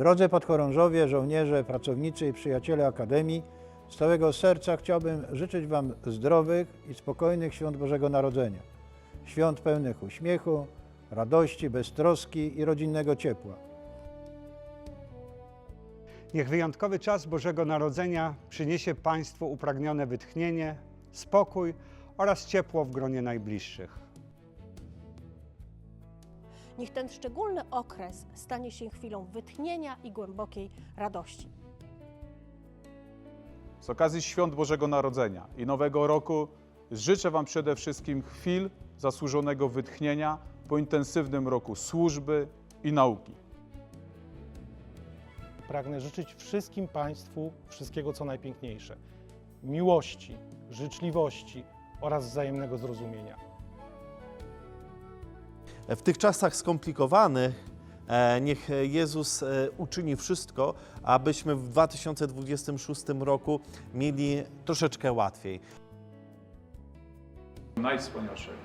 Drodzy podchorążowie, żołnierze, pracownicy i przyjaciele Akademii, z całego serca chciałbym życzyć Wam zdrowych i spokojnych świąt Bożego Narodzenia. Świąt pełnych uśmiechu, radości, beztroski i rodzinnego ciepła. Niech wyjątkowy czas Bożego Narodzenia przyniesie Państwu upragnione wytchnienie, spokój oraz ciepło w gronie najbliższych. Niech ten szczególny okres stanie się chwilą wytchnienia i głębokiej radości. Z okazji Świąt Bożego Narodzenia i Nowego Roku życzę Wam przede wszystkim chwil zasłużonego wytchnienia po intensywnym roku służby i nauki. Pragnę życzyć wszystkim Państwu wszystkiego, co najpiękniejsze. Miłości, życzliwości oraz wzajemnego zrozumienia. W tych czasach skomplikowanych e, niech Jezus e, uczyni wszystko, abyśmy w 2026 roku mieli troszeczkę łatwiej. Najwspanialszego.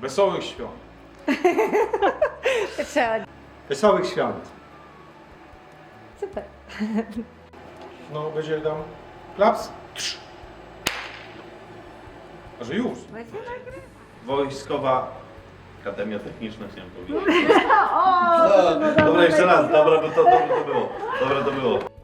Wesołych świąt. Wesołych świąt. Super. No, będzie tam klaps? A że już. Wojskowa Akademia Techniczna chciałem powiedzieć. Dobra, jeszcze raz, dobra, to, dobre to było. Dobre to było.